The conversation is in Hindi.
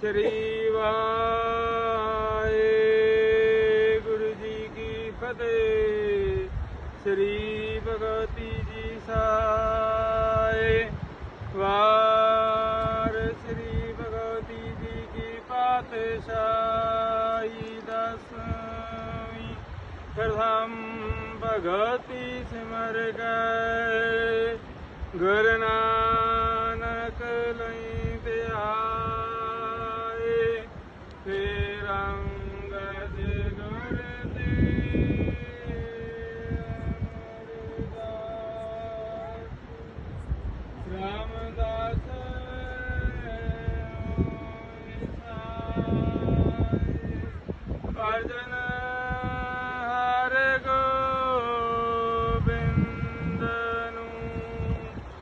श्री वाहे गुरु जी की फतेह। श्री भगवती जी साए वार श्री भगवती जी की पातशाही दसवीं। प्रथम भगवती सिमर गए। गुरु नानक um,